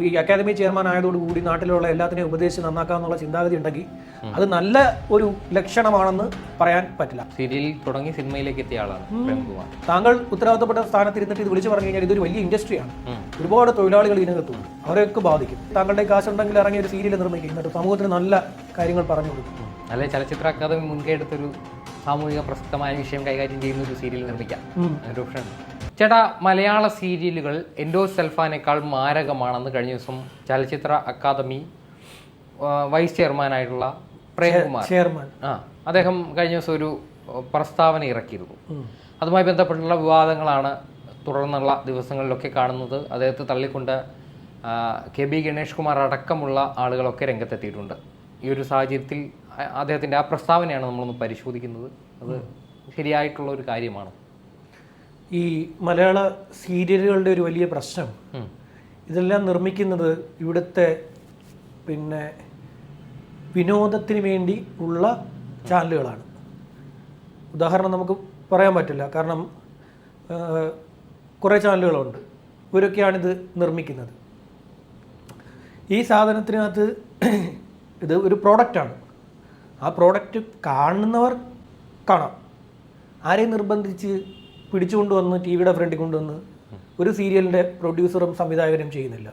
ഈ academy chairman ആയതോടുകൂടി നാട്ടിലുള്ള എല്ലാത്തിനെയും ഉപദേശിച്ച് നന്നാക്കാമെന്നുള്ള ചിന്താഗതി ഉണ്ടെങ്കിൽ അത് നല്ല ഒരു ലക്ഷണമാണെന്ന് പറയാൻ പറ്റില്ല. സീരിയൽ തുടങ്ങി സിനിമയിലേക്ക് എത്തിയ ആളാണ് താങ്കൾ ഉത്തരവാദിത്തപ്പെട്ട സ്ഥാനത്തിരുന്നിട്ട് ഇത് വിളിച്ചു പറഞ്ഞു കഴിഞ്ഞാൽ ഇതൊരു വലിയ ഇൻഡസ്ട്രിയാണ്. ഒരുപാട് തൊഴിലാളികൾ ഇതിനകത്തുണ്ട്. അവരെയൊക്കെ ബാധിക്കും. താങ്കളുടെ കാശുണ്ടെങ്കിൽ ഇറങ്ങി ഒരു സീരിയൽ നിർമ്മിക്കും എന്നിട്ട് സമൂഹത്തിന് നല്ല കാര്യങ്ങൾ പറഞ്ഞു കൊടുക്കും. അല്ലെ ചലച്ചിത്ര അക്കാദമി മുൻകൈ എടുത്തൊരു സാമൂഹിക പ്രസക്തമായ വിഷയം കൈകാര്യം ചെയ്യുന്ന ഒരു സീരിയൽ നിർമ്മിക്കാം. ഒരു ഓപ്ഷൻ. ചേട്ടാ മലയാള സീരിയലുകൾ എൻഡോ സെൽഫാനേക്കാൾ മാരകമാണെന്ന് കഴിഞ്ഞ ദിവസം ചലച്ചിത്ര അക്കാദമി വൈസ് ചെയർമാനായിട്ടുള്ള പ്രേംകുമാർ. ചെയർമാൻ. ആ അദ്ദേഹം കഴിഞ്ഞ ദിവസം ഒരു പ്രസ്താവന ഇറക്കിയിരുന്നു. അതുമായി ബന്ധപ്പെട്ടുള്ള വിവാദങ്ങളാണ് തുടർന്നുള്ള ദിവസങ്ങളിലൊക്കെ കാണുന്നത്. അദ്ദേഹത്തെ തള്ളിക്കൊണ്ട് കെ ബി ഗണേഷ് കുമാർ അടക്കമുള്ള ആളുകളൊക്കെ രംഗത്തെത്തിയിട്ടുണ്ട്. ഈ ഒരു സാഹചര്യത്തിൽ അദ്ദേഹത്തിന്റെ ആ പ്രസ്താവനയാണ് നമ്മളൊന്ന് പരിശോധിക്കുന്നത്. അത് ശരിയായിട്ടുള്ള ഒരു കാര്യമാണ്. ഈ മലയാള സീരിയലുകളുടെ ഒരു വലിയ പ്രശ്നം. ഇതെല്ലാം നിർമ്മിക്കുന്നത് ഇവിടുത്തെ പിന്നെ വിനോദത്തിന് വേണ്ടി ഉള്ള ചാനലുകളാണ്. ഉദാഹരണം നമുക്ക് പറയാൻ പറ്റില്ല. കാരണം കുറേ ചാനലുകളുണ്ട്. ഇവരൊക്കെയാണിത് നിർമ്മിക്കുന്നത്. ഈ സാധനത്തിനകത്ത് ഇത് ഒരു പ്രോഡക്റ്റാണ്. ആ പ്രോഡക്റ്റ് കാണുന്നവർ കാണാം. ആരെയും നിർബന്ധിച്ച് പിടിച്ചുകൊണ്ട് വന്ന് ടി വിയുടെ ഫ്രണ്ടിൽ കൊണ്ടുവന്ന് ഒരു സീരിയലിന്റെ പ്രൊഡ്യൂസറും സംവിധായകരും ചെയ്യുന്നില്ല.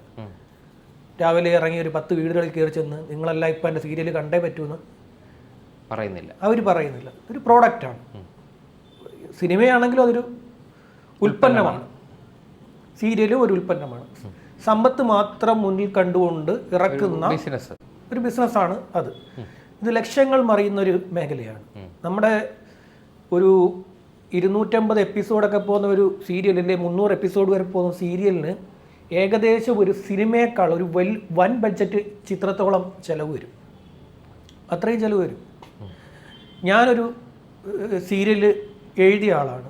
രാവിലെ ഇറങ്ങി ഒരു പത്ത് വീടുകളിൽ കയറി ചെന്ന് നിങ്ങളെല്ലാം ഇപ്പം എന്റെ സീരിയൽ കണ്ടേ പറ്റൂന്ന് പറയുന്നില്ല. അവർ പറയുന്നില്ല. ഒരു പ്രോഡക്റ്റാണ്. സിനിമയാണെങ്കിലും അതൊരു ഉൽപ്പന്നമാണ്. സീരിയലും ഒരു ഉൽപ്പന്നമാണ്. സമ്പത്ത് മാത്രം മുന്നിൽ കണ്ടുകൊണ്ട് ഇറക്കുന്ന ബിസിനസ്. ഒരു ബിസിനസ്സാണ് അത്. ഇത് ലക്ഷ്യങ്ങൾ മറിയുന്ന ഒരു മേഖലയാണ്. നമ്മുടെ ഒരു ഇരുന്നൂറ്റമ്പത് എപ്പിസോഡൊക്കെ പോകുന്ന ഒരു സീരിയലിന്റെ മുന്നൂറ് എപ്പിസോഡ് വരെ പോകുന്ന സീരിയലിന് ഏകദേശം ഒരു സിനിമയേക്കാൾ ഒരു വൽ വൻ ബഡ്ജറ്റ് ചിത്രത്തോളം ചിലവ് വരും. അത്രയും ചിലവ് വരും. ഞാനൊരു സീരിയൽ എഴുതിയ ആളാണ്.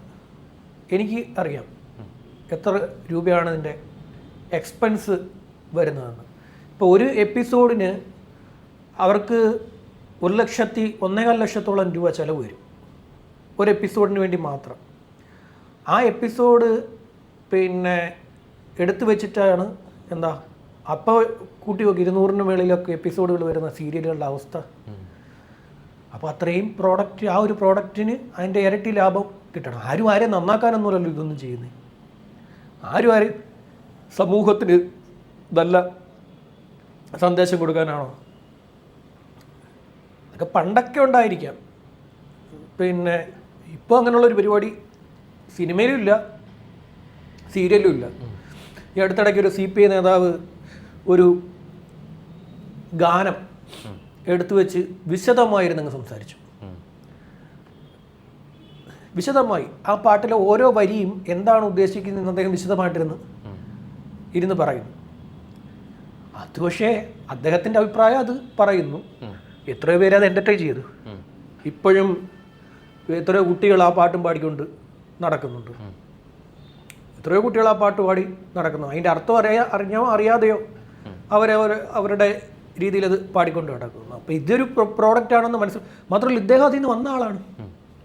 എനിക്ക് അറിയാം എത്ര രൂപയാണ് ഇതിന്റെ എക്സ്പെൻസ് വരുന്നതെന്ന്. ഇപ്പോൾ ഒരു എപ്പിസോഡിന് അവർക്ക് ഒരു ലക്ഷത്തി ഒന്നേകാൽ ലക്ഷത്തോളം രൂപ ചിലവ് വരും. ഒരു എപ്പിസോഡിന് വേണ്ടി മാത്രം. ആ എപ്പിസോഡ് പിന്നെ എടുത്തു വെച്ചിട്ടാണ് എന്താ അപ്പോൾ കൂട്ടി നോക്കി ഇരുന്നൂറിന് മേളിലൊക്കെ എപ്പിസോഡുകൾ വരുന്ന സീരിയലുകളുടെ അവസ്ഥ. അപ്പോൾ അത്രയും പ്രോഡക്റ്റ് ആ ഒരു പ്രോഡക്റ്റിന് അതിന്റെ ഇരട്ടി ലാഭം കിട്ടണം. ആരും ആരെയും നന്നാക്കാനൊന്നുമല്ലല്ലോ ഇതൊന്നും ചെയ്യുന്നത് ആരും ആരും സമൂഹത്തിന് നല്ല സന്ദേശം കൊടുക്കാനാണോ? അതൊക്കെ പണ്ടൊക്കെ ഉണ്ടായിരിക്കാം. പിന്നെ ഇപ്പോൾ അങ്ങനെയുള്ളൊരു പരിപാടി സിനിമയിലും ഇല്ല സീരിയലും ഇല്ല. ഈ അടുത്തിടയ്ക്ക് ഒരു സി പി ഐ നേതാവ് ഒരു ഗാനം എടുത്തു വെച്ച് വിശദമായിരുന്നങ്ങ് സംസാരിച്ചു. വിശദമായി ആ പാട്ടിലെ ഓരോ വരിയും എന്താണ് ഉദ്ദേശിക്കുന്നതെന്ന് അദ്ദേഹം വിശദമായിട്ടിരുന്ന് ഇരുന്ന് പറയുന്നു. അത് പക്ഷേ അദ്ദേഹത്തിന്റെ അഭിപ്രായം അത് പറയുന്നു. എത്രയോ പേര് അത് എന്റർടൈൻ ചെയ്തു. ഇപ്പോഴും എത്രയോ കുട്ടികൾ ആ പാട്ടും പാടിക്കൊണ്ട് നടക്കുന്നുണ്ട്. എത്രയോ കുട്ടികൾ ആ പാട്ട് പാടി നടക്കുന്നു അതിന്റെ അർത്ഥം അറിയാ അറിഞ്ഞോ അറിയാതെയോ അവരവർ അവരുടെ രീതിയിൽ അത് പാടിക്കൊണ്ട് നടക്കുന്നു. അപ്പോൾ ഇതൊരു പ്രോഡക്റ്റ് ആണെന്ന് മനസ്സിൽ മാത്രമല്ല ഇദ്ദേഹം അതിൽ നിന്ന് വന്ന ആളാണ്.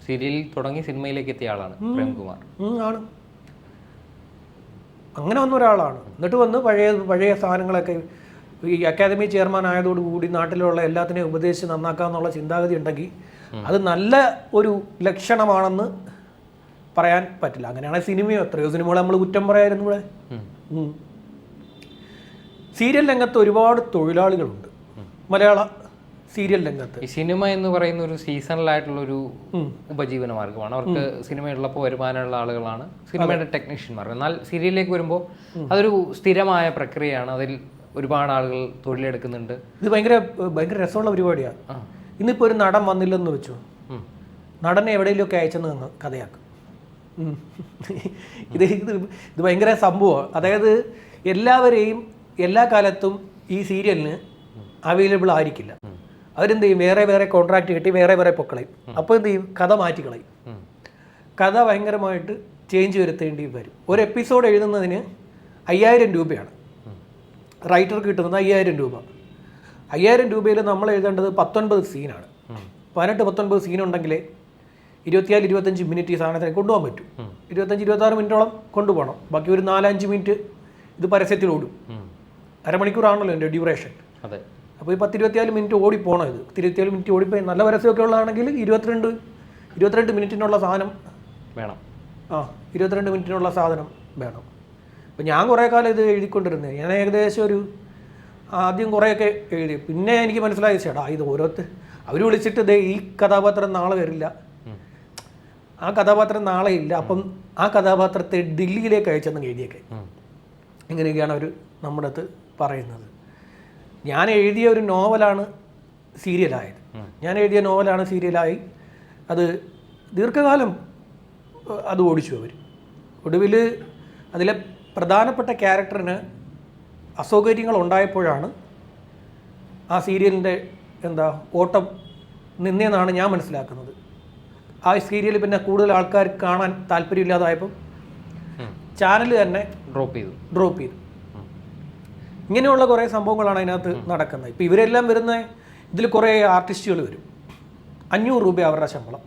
സീരിയലിൽ തുടങ്ങി സിനിമയിലേക്ക് എത്തിയ ആളാണ് പ്രേംകുമാർ. ആണ്. അങ്ങനെ വന്ന ഒരാളാണ്. എന്നിട്ട് വന്ന് പഴയ പഴയ സാധനങ്ങളൊക്കെ ഈ അക്കാദമി ചെയർമാൻ ആയതോടുകൂടി നാട്ടിലുള്ള എല്ലാത്തിനെയും ഉപദേശിച്ച് നന്നാക്കാമെന്നുള്ള ചിന്താഗതി ഉണ്ടെങ്കിൽ അത് നല്ല ഒരു ലക്ഷണമാണെന്ന് പറയാൻ പറ്റില്ല. അങ്ങനെയാണ് സിനിമയോ എത്രയോ സിനിമകൾ നമ്മൾ കുറ്റം പറയായിരുന്നു ഇവിടെ. സീരിയൽ രംഗത്ത് ഒരുപാട് തൊഴിലാളികളുണ്ട്. മലയാള സീരിയൽ രംഗത്ത്. ഈ സിനിമ എന്ന് പറയുന്ന ഒരു സീസണലായിട്ടുള്ള ഒരു ഉപജീവന മാർഗമാണ് അവർക്ക് സിനിമയുള്ളപ്പോൾ വരുമാനമുള്ള ആളുകളാണ്. സിനിമയുടെ ടെക്നീഷ്യന്മാർ. എന്നാൽ സീരിയലിലേക്ക് വരുമ്പോൾ അതൊരു സ്ഥിരമായ പ്രക്രിയയാണ്. അതിൽ ഒരുപാട് ആളുകൾ തൊഴിലെടുക്കുന്നുണ്ട്. ഇത് ഭയങ്കര ഭയങ്കര രസമുള്ള പരിപാടിയാണ്. ഇന്നിപ്പോൾ ഒരു നടൻ വന്നില്ലെന്ന് വെച്ചു. നടനെ എവിടെയെങ്കിലുമൊക്കെ അയച്ചെന്ന് നിന്ന് കഥയാക്കും. ഇത് ഇത് ഇത് ഭയങ്കര സംഭവമാണ് അതായത് എല്ലാവരെയും എല്ലാ കാലത്തും ഈ സീരിയലിന് അവൈലബിൾ ആയിരിക്കില്ല. അവരെന്ത് ചെയ്യും? വേറെ വേറെ കോൺട്രാക്ട് കിട്ടി വേറെ വേറെ പൊക്കളയും. അപ്പോൾ എന്ത് ചെയ്യും? കഥ മാറ്റി കളയും. കഥ ഭയങ്കരമായിട്ട് ചേഞ്ച് വരുത്തേണ്ടി വരും. ഒരു എപ്പിസോഡ് എഴുതുന്നതിന് അയ്യായിരം രൂപയാണ്. റൈറ്റർക്ക് കിട്ടുന്നത് അയ്യായിരം രൂപ. അയ്യായിരം രൂപയിൽ നമ്മൾ എഴുതേണ്ടത് പത്തൊൻപത് സീനാണ്. പതിനെട്ട് പത്തൊൻപത് സീൻ ഉണ്ടെങ്കിൽ ഇരുപത്തിനാല് ഇരുപത്തഞ്ച് മിനിറ്റ് ഈ സാധനത്തിന് കൊണ്ടുപോകാൻ പറ്റും. ഇരുപത്തഞ്ച് ഇരുപത്താറ് മിനിറ്റോളം കൊണ്ടുപോകണം. ബാക്കി ഒരു നാലഞ്ച് മിനിറ്റ് ഇത് പരസ്യത്തിൽ ഓടും. അരമണിക്കൂറാണല്ലോ എന്റെ ഡ്യൂറേഷൻ അതെ. അപ്പോൾ ഈ പത്ത് ഇരുപത്തിനാല് മിനിറ്റ് ഓടിപ്പോണം ഇത്. ഇരുപത്തിയാൽ മിനിറ്റ് ഓടിപ്പോയി. നല്ല പരസ്യമൊക്കെ ഉള്ളതാണെങ്കിൽ ഇരുപത്തിരണ്ട് ഇരുപത്തിരണ്ട് മിനിറ്റിനുള്ള സാധനം വേണം. ആ ഇരുപത്തിരണ്ട് മിനിറ്റിനുള്ള സാധനം വേണം. അപ്പോൾ ഞാൻ കുറേ കാലം ഇത് എഴുതിക്കൊണ്ടിരുന്നത് ഞാൻ ഏകദേശം ഒരു ആദ്യം കുറേയൊക്കെ എഴുതി. പിന്നെ എനിക്ക് മനസ്സിലായി ചേട്ടാ ഇത് ഓരോരുത്തർ അവർ വിളിച്ചിട്ട് ദേ ഈ കഥാപാത്രം നാളെ വരില്ല. ആ കഥാപാത്രം നാളെ ഇല്ല. അപ്പം ആ കഥാപാത്രത്തെ ദില്ലിയിലേക്ക് അയച്ചെന്ന് എഴുതിയൊക്കെ. ഇങ്ങനെയൊക്കെയാണ് അവർ നമ്മുടെ അടുത്ത് പറയുന്നത്. ഞാൻ എഴുതിയ ഒരു നോവലാണ് സീരിയലായത്. ഞാൻ എഴുതിയ നോവലാണ് സീരിയലായി. അത് ദീർഘകാലം അത് ഓടിച്ചു അവർ ഒടുവിൽ അതിലെ പ്രധാനപ്പെട്ട ക്യാരക്ടറിന് അസൗകര്യങ്ങൾ ഉണ്ടായപ്പോഴാണ് ആ സീരിയലിന്റെ എന്താ ഓട്ടം നിന്നേന്നാണ് ഞാൻ മനസ്സിലാക്കുന്നത്. ആ സീരിയൽ പിന്നെ കൂടുതൽ ആൾക്കാർ കാണാൻ താല്പര്യമില്ലാതായപ്പം ചാനൽ തന്നെ ഡ്രോപ്പ് ചെയ്തു. ഡ്രോപ്പ് ചെയ്തു. ഇങ്ങനെയുള്ള കുറേ സംഭവങ്ങളാണ് അതിനകത്ത് നടക്കുന്നത്. ഇപ്പോൾ ഇവരെല്ലാം വരുന്ന ഇതിൽ കുറേ ആർട്ടിസ്റ്റുകൾ വരും. അഞ്ഞൂറ് രൂപ അവരുടെ ശമ്പളം.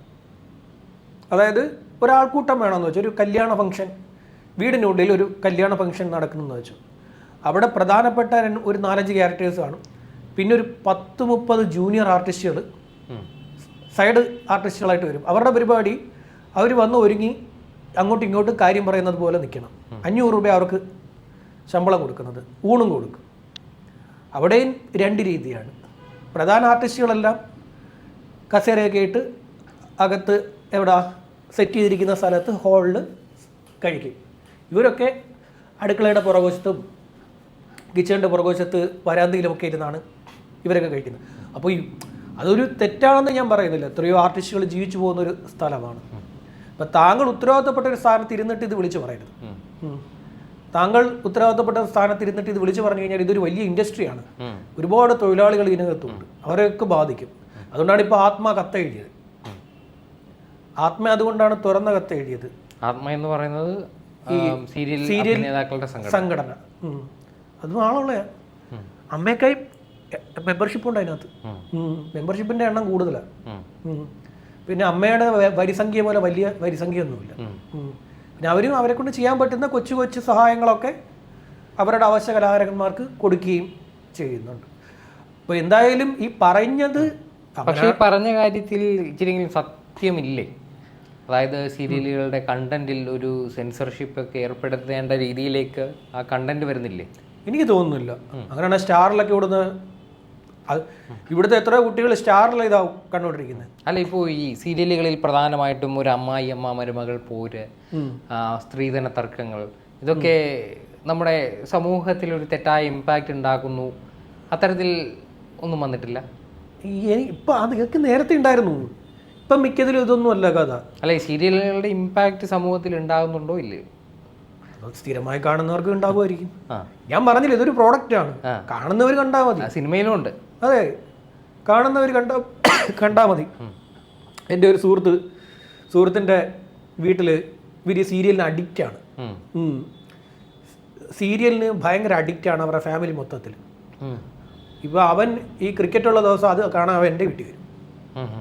അതായത് ഒരാൾക്കൂട്ടം വേണമെന്ന് വെച്ചാൽ ഒരു കല്യാണ ഫംഗ്ഷൻ വീടിനുള്ളിൽ ഒരു കല്യാണ ഫംഗ്ഷൻ നടക്കുന്നതെന്ന് വെച്ചു. അവിടെ പ്രധാനപ്പെട്ട ഒരു നാലഞ്ച് ക്യാരക്ടേഴ്സ് കാണും. പിന്നെ ഒരു പത്ത് മുപ്പത് ജൂനിയർ ആർട്ടിസ്റ്റുകൾ സൈഡ് ആർട്ടിസ്റ്റുകളായിട്ട് വരും. അവരുടെ പരിപാടി അവർ വന്ന് ഒരുങ്ങി അങ്ങോട്ടും ഇങ്ങോട്ടും കാര്യം പറയുന്നത് പോലെ നിൽക്കണം. അഞ്ഞൂറ് രൂപ അവർക്ക് ശമ്പളം കൊടുക്കുന്നത് ഊണും കൊടുക്കും. അവിടെയും രണ്ട് രീതിയാണ്. പ്രധാന ആർട്ടിസ്റ്റുകളെല്ലാം കസേരയൊക്കെ ഇട്ട് അകത്ത് എവിടാ സെറ്റ് ചെയ്തിരിക്കുന്ന സ്ഥലത്ത് ഹോളിൽ കഴിക്കും. ഇവരൊക്കെ അടുക്കളയുടെ പുറകുവശത്തും കിച്ചണിന്റെ പുറകുവശത്ത് വരാന്തയിലുമൊക്കെ ഇരുന്നാണ് ഇവരൊക്കെ കഴിക്കുന്നത്. അപ്പോൾ ഈ അതൊരു തെറ്റാണെന്ന് ഞാൻ പറയുന്നില്ല. എത്രയോ ആർട്ടിസ്റ്റുകൾ ജീവിച്ചു പോകുന്ന ഒരു സ്ഥലമാണ്. അപ്പം താങ്കൾ ഉത്തരവാദിത്തപ്പെട്ട ഒരു സ്ഥാനത്ത് ഇരുന്നിട്ട് ഇത് വിളിച്ചു പറയരുത്. താങ്കൾ ഉത്തരവാദിത്തപ്പെട്ട സ്ഥാനത്ത് ഇരുന്നിട്ട് ഇത് വിളിച്ചു പറഞ്ഞു കഴിഞ്ഞാൽ ഇതൊരു വലിയ ഇൻഡസ്ട്രിയാണ്. ഒരുപാട് തൊഴിലാളികൾ ഇതിനകത്തുണ്ട് അവരെയൊക്കെ ബാധിക്കും. അതുകൊണ്ടാണ് ഇപ്പോൾ ആത്മ കത്ത് എഴുതിയത്. ആത്മ അതുകൊണ്ടാണ് തുറന്ന കത്ത് എഴുതിയത്. ആത്മ എന്ന് പറയുന്നത് സീരിയൽ സീരിയൽ സംഘടന. അതും ആളുള്ളയാ അമ്മയ്ക്കായി മെമ്പർഷിപ്പ് ഉണ്ട് അതിനകത്ത്. മെമ്പർഷിപ്പിന്റെ എണ്ണം കൂടുതലാണ്. പിന്നെ അമ്മയുടെ വരിസംഖ്യ പോലെ വലിയ വരിസംഖ്യയൊന്നുമില്ല. പിന്നെ അവരും അവരെ കൊണ്ട് ചെയ്യാൻ പറ്റുന്ന കൊച്ചു കൊച്ചു സഹായങ്ങളൊക്കെ അവരുടെ അവശ്യ കലാകാരന്മാർക്ക് കൊടുക്കുകയും ചെയ്യുന്നുണ്ട്. അപ്പോൾ എന്തായാലും ഈ പറഞ്ഞത് പക്ഷേ ഈ പറഞ്ഞ കാര്യത്തിൽ ഇച്ചിരിയെങ്കിലും സത്യമില്ലേ? അതായത് സീരിയലുകളുടെ കണ്ടന്റിൽ ഒരു സെൻസർഷിപ്പ് ഒക്കെ ഏർപ്പെടുത്തേണ്ട രീതിയിലേക്ക് ആ കണ്ടന്റ് വരുന്നില്ലേ? എനിക്ക് തോന്നുന്നില്ല. അങ്ങനെയാണ് സ്റ്റാറിലൊക്കെ ഇവിടുന്ന് അത് ഇവിടുത്തെ എത്ര കുട്ടികൾ സ്റ്റാറിൽ ഇതാ കണ്ടുകൊണ്ടിരിക്കുന്നത് അല്ല ഇപ്പോൾ ഈ സീരിയലുകളിൽ പ്രധാനമായിട്ടും ഒരു അമ്മായി അമ്മ മരുമകൾ പോര് സ്ത്രീധന തർക്കങ്ങൾ ഇതൊക്കെ നമ്മുടെ സമൂഹത്തിൽ ഒരു തെറ്റായ ഇമ്പാക്റ്റ് ഉണ്ടാക്കുന്നു. അത്തരത്തിൽ ഒന്നും വന്നിട്ടില്ല. ഇപ്പം അത് ഇതൊക്കെ നേരത്തെ ഉണ്ടായിരുന്നു. ഇപ്പം മിക്കതിലും ഇതൊന്നും അല്ല കഥ. അല്ല ഈ സീരിയലുകളുടെ ഇമ്പാക്റ്റ് സമൂഹത്തിൽ ഉണ്ടാകുന്നുണ്ടോ ഇല്ലയോ? സ്ഥിരമായി കാണുന്നവർക്ക് ഉണ്ടാകുമായിരിക്കും ഞാൻ പറഞ്ഞില്ല ഇതൊരു പ്രോഡക്റ്റ് ആണ്. കാണുന്നവർ കണ്ടാൽ മതി. സിനിമയിലും ഉണ്ട്. അതെ. കാണുന്നവർ കണ്ട കണ്ടാൽ മതി. എന്റെ ഒരു സുഹൃത്ത് സുഹൃത്തിന്റെ വീട്ടിൽ ഇവർ സീരിയലിന് അഡിക്റ്റാണ് ആണ്. സീരിയലിന് ഭയങ്കര ആണ് അവരുടെ ഫാമിലി മൊത്തത്തിൽ. ഇപ്പൊ ഇപ്പോൾ അവൻ ഈ ക്രിക്കറ്റുള്ള ദിവസം അത് കാണാൻ അവൻ എന്റെ വീട്ടിൽ വരും.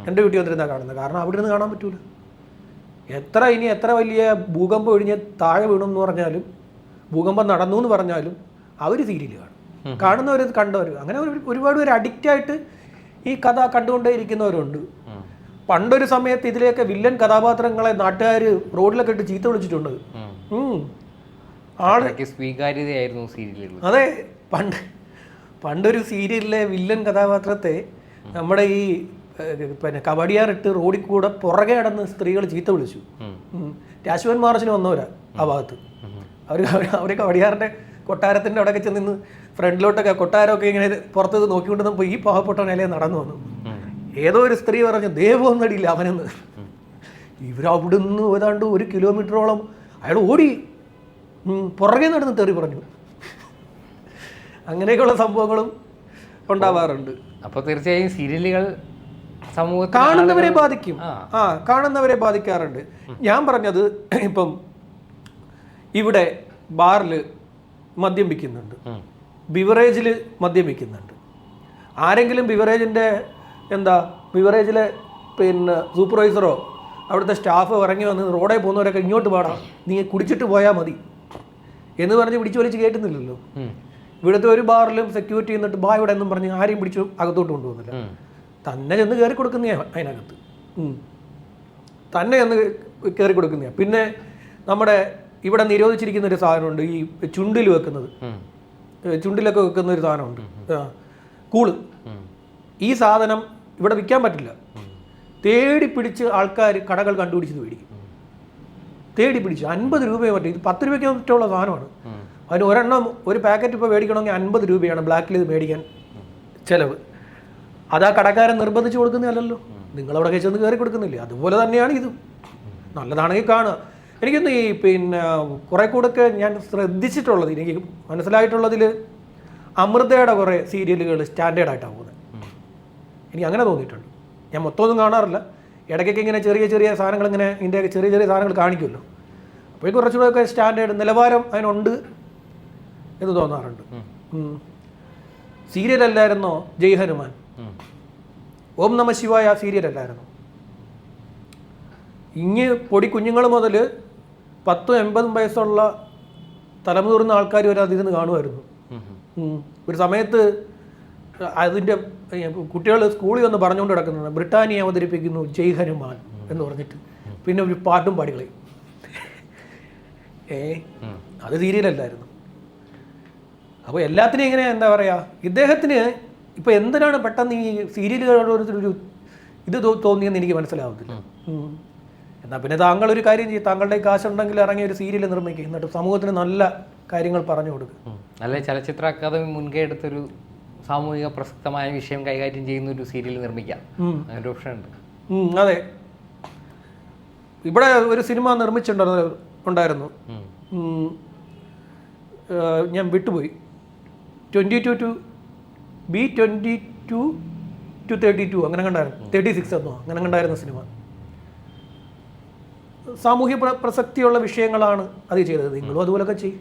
എന്റെ വീട്ടിൽ വന്നിരുന്നാ കാണുന്നത്. കാരണം അവിടെ നിന്ന് കാണാൻ പറ്റൂല. എത്ര ഇനി എത്ര വലിയ ഭൂകമ്പം ഒഴിഞ്ഞ് താഴെ വീണു എന്ന് പറഞ്ഞാലും ഭൂകമ്പം നടന്നു എന്ന് പറഞ്ഞാലും അവർ സീരിയൽ കാണും. കാണുന്നവർ കണ്ടവർ അങ്ങനെ ഒരു- ഒരുപാട് പേര് അഡിക്റ്റായിട്ട് ഈ കഥ കണ്ടുകൊണ്ടേ ഇരിക്കുന്നവരുണ്ട് പണ്ടൊരു സമയത്ത് ഇതിലേക്ക് വില്ലൻ കഥാപാത്രങ്ങളെ നാട്ടുകാർ റോഡിലൊക്കെ ഇട്ട് ചീത്ത വിളിച്ചിട്ടുണ്ട്. സ്വീകാര്യതയായിരുന്നു സീരിയലുകൾ അതെ പണ്ട് പണ്ടൊരു സീരിയലിലെ വില്ലൻ കഥാപാത്രത്തെ നമ്മുടെ ഈ പിന്നെ കബഡിയാറിട്ട് റോഡിൽ കൂടെ പുറകെ കിടന്ന് സ്ത്രീകൾ ചീത്ത വിളിച്ചു. രാശുവൻ മാർച്ചിന് വന്നവരാ ആ ഭാഗത്ത്. അവർ അവർ കവടിയാറിന്റെ കൊട്ടാരത്തിന്റെ അവിടെയൊക്കെ ചെന്ന് നിന്ന് ഫ്രണ്ടിലോട്ടൊക്കെ കൊട്ടാരമൊക്കെ ഇങ്ങനെ പുറത്ത് നോക്കിക്കൊണ്ട് പോയി ഈ പാവപ്പെട്ടവനല്ലേ നടന്നു വന്നു. ഏതോ ഒരു സ്ത്രീ പറഞ്ഞു ദേവം നടിയില്ല അവനെന്ന്. ഇവരവിടുന്ന് ഏതാണ്ട് ഒരു കിലോമീറ്ററോളം അയാൾ ഓടി പുറകെ നടന്ന് തെറി പറഞ്ഞു. അങ്ങനെയൊക്കെയുള്ള സംഭവങ്ങളും ഉണ്ടാവാറുണ്ട്. അപ്പോൾ തീർച്ചയായും സീരിയലുകൾ കാണുന്നവരെ ബാധിക്കും. ആ. കാണുന്നവരെ ബാധിക്കാറുണ്ട്. ഞാൻ പറഞ്ഞത് ഇപ്പം ഇവിടെ ബാറിൽ മദ്യം വിൽക്കുന്നുണ്ട്. ബിവറേജിൽ മദ്യം വിൽക്കുന്നുണ്ട്. ആരെങ്കിലും ബിവറേജിന്റെ എന്താ ബിവറേജിലെ പിന്നെ സൂപ്പർവൈസറോ അവിടുത്തെ സ്റ്റാഫ് ഇറങ്ങി വന്ന് റോഡിൽ പോകുന്നവരൊക്കെ ഇങ്ങോട്ട് പാടാം നീ കുടിച്ചിട്ട് പോയാൽ മതി. എന്ന് പറഞ്ഞ് പിടിച്ചു വലിച്ച് കേട്ടുന്നില്ലല്ലോ. ഇവിടുത്തെ ഒരു ബാറിലും സെക്യൂരിറ്റി എന്നിട്ട് ബാ ഇവിടെ എന്നും പറഞ്ഞ് ആരെയും പിടിച്ചു അകത്തോട്ട് കൊണ്ടുപോകുന്നില്ല. തന്നെ ചെന്ന് കയറി കൊടുക്കുന്ന അതിനകത്ത്. തന്നെ ചെന്ന് കയറി കൊടുക്കുന്നയാ. പിന്നെ നമ്മുടെ ഇവിടെ നിരോധിച്ചിരിക്കുന്ന ഒരു സാധനമുണ്ട് ഈ ചുണ്ടിൽ വെക്കുന്നത്. ചുണ്ടിലൊക്കെ വെക്കുന്ന ഒരു സാധനമുണ്ട്. കൂൾ. ഈ സാധനം ഇവിടെ വിൽക്കാൻ പറ്റില്ല. തേടി പിടിച്ച് ആൾക്കാർ കടകൾ കണ്ടുപിടിച്ചത് മേടിക്കും. തേടി പിടിച്ച് അൻപത് രൂപയെ പറ്റും ഇത് പത്ത് രൂപയ്ക്ക് മറ്റുള്ള സാധനമാണ്. അതിന് ഒരെണ്ണം ഒരു പാക്കറ്റ് ഇപ്പോൾ മേടിക്കണമെങ്കിൽ അൻപത് രൂപയാണ് ബ്ലാക്കിൽ ഇത് മേടിക്കാൻ ചിലവ്. അത് ആ കടക്കാരൻ നിർബന്ധിച്ച് കൊടുക്കുന്നതല്ലല്ലോ. നിങ്ങളവിടെ ചെന്ന് കയറി കൊടുക്കുന്നില്ലേ? അതുപോലെ തന്നെയാണ് ഇതും. നല്ലതാണെങ്കിൽ കാണുക. എനിക്കൊന്ന് ഈ പിന്നെ കുറെ കൂടെയൊക്കെ ഞാൻ ശ്രദ്ധിച്ചിട്ടുള്ളത് എനിക്ക് മനസ്സിലായിട്ടുള്ളതിൽ അമൃതയുടെ കുറേ സീരിയലുകൾ സ്റ്റാൻഡേർഡായിട്ടാണ് പോകുന്നത്. എനിക്ക് അങ്ങനെ തോന്നിയിട്ടുണ്ട്. ഞാൻ മൊത്തമൊന്നും കാണാറില്ല. ഇടയ്ക്കൊക്കെ ഇങ്ങനെ ചെറിയ ചെറിയ സാധനങ്ങൾ ഇങ്ങനെ ഇതിന്റെ ചെറിയ ചെറിയ സാധനങ്ങൾ കാണിക്കുമല്ലോ. അപ്പോൾ കുറച്ചുകൂടെ ഒക്കെ സ്റ്റാൻഡേർഡ് നിലവാരം അതിനുണ്ട് എന്ന് തോന്നാറുണ്ട്. സീരിയൽ സീരിയലല്ലായിരുന്നോ? ജയ് ഹനുമാൻ. ഓം നമ ശിവായ ആ സീരിയലല്ലായിരുന്നു ഇങ്ങ് പൊടി കുഞ്ഞുങ്ങൾ മുതൽ പത്തും എൺപതും വയസ്സുള്ള തലമുതിർന്ന ആൾക്കാർ വരെ അതിരുന്ന് കാണുമായിരുന്നു. ഒരു സമയത്ത് അതിന്റെ കുട്ടികൾ സ്കൂളിൽ വന്ന് പറഞ്ഞുകൊണ്ട് കിടക്കുന്നത് ബ്രിട്ടാനിയ അവതരിപ്പിക്കുന്നു ജയ് ഹനുമാൻ എന്ന് പറഞ്ഞിട്ട്. പിന്നെ ഒരു പാട്ടും പാടികളെ ഏ അത് സീരിയലല്ലായിരുന്നു. അപ്പോൾ എല്ലാത്തിനും ഇങ്ങനെ എന്താ പറയുക ഇദ്ദേഹത്തിന് ഇപ്പോൾ എന്തിനാണ് പെട്ടെന്ന് ഈ സീരിയലുകളോട് ഒരു ഇത് തോന്നിയെന്ന് എനിക്ക് മനസ്സിലാവത്തില്ല. എന്നാൽ പിന്നെ താങ്കൾ ഒരു കാര്യം ചെയ്യും. താങ്കളുടെ കാശുണ്ടെങ്കിൽ ഇറങ്ങി ഒരു സീരിയൽ നിർമ്മിക്കുക എന്നിട്ട് സമൂഹത്തിന് നല്ല കാര്യങ്ങൾ പറഞ്ഞു കൊടുക്കുക നല്ല ചലച്ചിത്ര അക്കാദമി മുൻകൈ എടുത്തൊരു സാമൂഹിക പ്രസക്തമായ വിഷയം കൈകാര്യം ചെയ്യുന്ന ഒരു സീരിയൽ നിർമ്മിക്കാം. അങ്ങനെ ഒരു ഓപ്ഷൻ ഉണ്ട് അതെ. ഇവിടെ ഒരു സിനിമ നിർമ്മിച്ചിട്ടുണ്ടായിരുന്നു ഉണ്ടായിരുന്നു. ഞാൻ വിട്ടുപോയി. Twenty two two B twenty two two thirty two അങ്ങനെ കണ്ടായിരുന്നു. തേർട്ടി സിക്സ് എന്നോ അങ്ങനെ കണ്ടായിരുന്ന സിനിമ സാമൂഹ്യ പ്ര- പ്രസക്തിയുള്ള വിഷയങ്ങളാണ് അത് ചെയ്തത്. നിങ്ങളും അതുപോലൊക്കെ ചെയ്യും.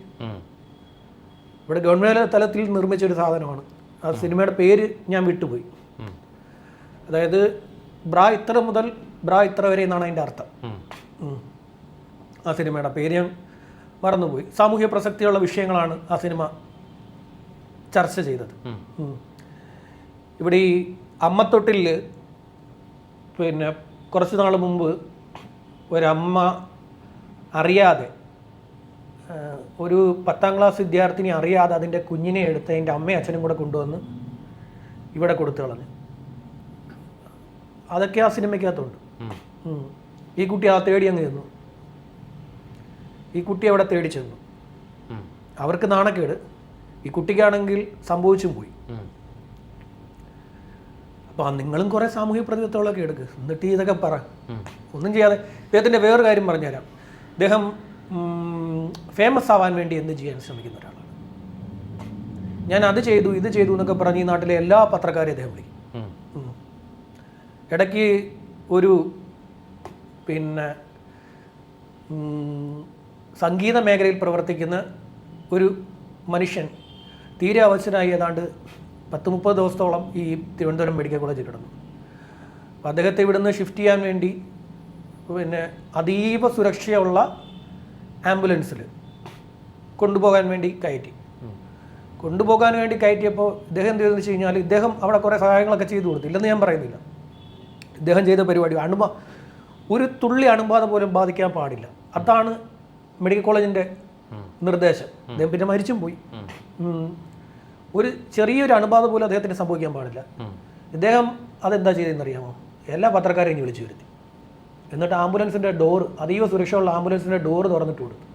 ഇവിടെ ഗവൺമെന്റ് തലത്തിൽ നിർമ്മിച്ച ഒരു സാധനമാണ്. ആ സിനിമയുടെ പേര് ഞാൻ വിട്ടുപോയി. അതായത് ബ്രാ ഇത്ര മുതൽ ബ്രാ ഇത്ര വരെ എന്നാണ് അതിന്റെ അർത്ഥം. ആ സിനിമയുടെ പേര് ഞാൻ മറന്നുപോയി. സാമൂഹ്യ പ്രസക്തിയുള്ള വിഷയങ്ങളാണ് ആ സിനിമ ചർച്ച ചെയ്തത്. ഇവിടെ ഈ അമ്മത്തൊട്ടിൽ പിന്നെ കുറച്ച് നാൾ മുമ്പ് ഒരമ്മ അറിയാതെ ഒരു പത്താം ക്ലാസ് വിദ്യാർത്ഥിനി അറിയാതെ അതിന്റെ കുഞ്ഞിനെ എടുത്ത് അതിന്റെ അമ്മയും അച്ഛനും കൂടെ കൊണ്ടുവന്ന് ഇവിടെ കൊടുത്തു കളഞ്ഞു. അതൊക്കെ ആ സിനിമയ്ക്കകത്തുണ്ട്. ഈ കുട്ടി ആ തേടി അങ്ങ് ചെന്നു. ഈ കുട്ടി അവിടെ തേടി ചെന്നു. അവർക്ക് നാണക്കേട്. ഈ കുട്ടിക്കാണെങ്കിൽ സംഭവിച്ചും പോയി. അപ്പോൾ നിങ്ങളും കുറേ സാമൂഹ്യ പ്രതിബദ്ധതകളൊക്കെ എടുക്കുക എന്നിട്ട് ഇതൊക്കെ പറ. ഒന്നും ചെയ്യാതെ ഇദ്ദേഹത്തിന്റെ വേറൊരു കാര്യം പറഞ്ഞുതരാം. അദ്ദേഹം ഫേമസ് ആവാൻ വേണ്ടി എന്ത് ചെയ്യാൻ ശ്രമിക്കുന്ന ഒരാളാണ്. ഞാൻ അത് ചെയ്തു ഇത് ചെയ്തു എന്നൊക്കെ പറഞ്ഞ് ഈ നാട്ടിലെ എല്ലാ പത്രക്കാരെയും അദ്ദേഹം വിളിക്കും. ഇടയ്ക്ക് ഒരു പിന്നെ സംഗീത മേഖലയിൽ പ്രവർത്തിക്കുന്ന ഒരു മനുഷ്യൻ തീരെ അവശനായി ഏതാണ്ട് പത്ത് മുപ്പത് ദിവസത്തോളം ഈ തിരുവനന്തപുരം മെഡിക്കൽ കോളേജിൽ കിടന്നു. അപ്പോൾ അദ്ദേഹത്തെ ഇവിടുന്ന് ഷിഫ്റ്റ് ചെയ്യാൻ വേണ്ടി പിന്നെ അതീവ സുരക്ഷയുള്ള ആംബുലൻസിൽ കൊണ്ടുപോകാൻ വേണ്ടി കയറ്റി. കൊണ്ടുപോകാൻ വേണ്ടി കയറ്റിയപ്പോൾ ഇദ്ദേഹം എന്ത് ചെയ്തെന്ന് വെച്ച് കഴിഞ്ഞാൽ ഇദ്ദേഹം അവിടെ കുറേ സഹായങ്ങളൊക്കെ ചെയ്തു കൊടുത്തു. ഇല്ലെന്ന് ഞാൻ പറയുന്നില്ല. ഇദ്ദേഹം ചെയ്ത പരിപാടി അണുബ ഒരു തുള്ളി അണുബാധ പോലും ബാധിക്കാൻ പാടില്ല. അതാണ് മെഡിക്കൽ കോളേജിന്റെ നിർദ്ദേശം. അദ്ദേഹം പിന്നെ മരിച്ചും പോയി. ഒരു ചെറിയൊരു അണുബാധ പോലും അദ്ദേഹത്തിന് സംഭവിക്കാൻ പാടില്ല. ഇദ്ദേഹം അതെന്താ ചെയ്തതെന്നറിയാമോ? എല്ലാ പത്രക്കാരെയും ഇനി വിളിച്ചു വരുത്തി. എന്നിട്ട് ആംബുലൻസിന്റെ ഡോർ അതീവ സുരക്ഷയുള്ള ആംബുലൻസിന്റെ ഡോർ തുറന്നിട്ട് കൊടുത്തു.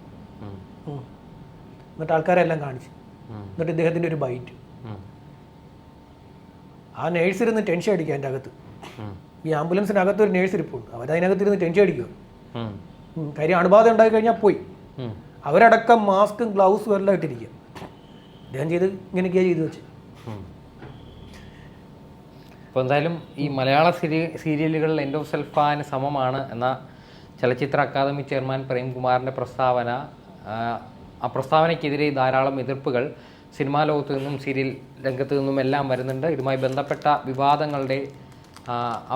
എന്നിട്ട് ആൾക്കാരെല്ലാം കാണിച്ചു. എന്നിട്ട് ഇദ്ദേഹത്തിന്റെ ഒരു ബൈറ്റ്. ആ നേഴ്സ് ഇരുന്ന് ടെൻഷൻ അടിക്കുക എന്റെ അകത്ത്. ഈ ആംബുലൻസിനകത്ത് ഒരു നേഴ്സ് ഇരിപ്പുണ്ട്. അവരതിനകത്ത് ഇരുന്ന് ടെൻഷൻ അടിക്കുക. കാര്യം അണുബാധ ഉണ്ടായി കഴിഞ്ഞാൽ പോയി. അവരടക്കം മാസ്കും ഗ്ലൗസും എല്ലാം ഇട്ടിരിക്കുക അദ്ദേഹം ചെയ്ത് ഇങ്ങനെയൊക്കെയാണ് ചെയ്തു വെച്ച്. അപ്പോൾ എന്തായാലും ഈ മലയാള സീരി സീരിയലുകൾ എൻഡ് ഓഫ് സെൽഫാന് സമമാണ് എന്ന ചലച്ചിത്ര അക്കാദമി ചെയർമാൻ പ്രേംകുമാറിന്റെ പ്രസ്താവന ആ പ്രസ്താവനയ്ക്കെതിരെ ധാരാളം എതിർപ്പുകൾ സിനിമാ ലോകത്തു നിന്നും സീരിയൽ രംഗത്തു നിന്നും എല്ലാം വരുന്നുണ്ട് ഇതുമായി ബന്ധപ്പെട്ട വിവാദങ്ങളുടെ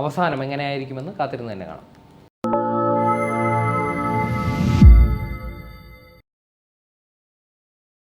അവസാനം എങ്ങനെയായിരിക്കുമെന്ന് കാത്തിരുന്ന് തന്നെ കാണാം